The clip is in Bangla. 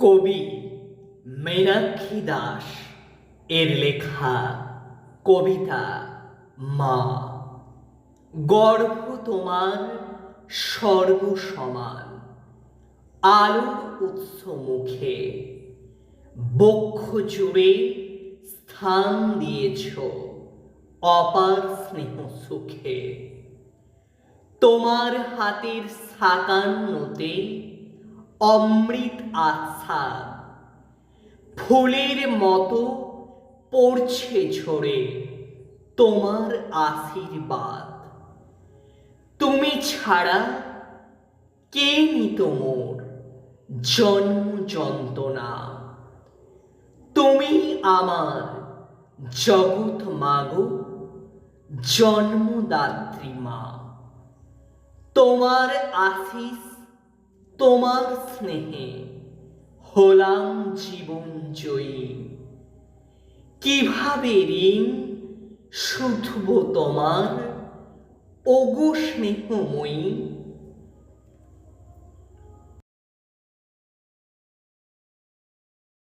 কবি মীনাক্ষী দাস এর লেখা কবিতা মা। গর্ভ তোমার সর্বসমান আলোর উৎস মুখে, বক্ষ জুড়ে স্থান দিয়েছ অপার স্নেহ সুখে। তোমার হাতের সাকান্নতে অমৃত আচ্ছাদ। ফুলের মতো পড়ছে ঝরে তোমার আশীর্বাদ। তুমি ছাড়া কে নিত মোর জন্ম যন্ত্রণা? তুমি আমার জগৎ মাগো, জন্মদাত্রী মা। তোমার আশিস তোমার স্নেহে হলাম জীবন জয়ী। কীভাবে ঋণ শুধব তোমার? অগু স্নেহময়ী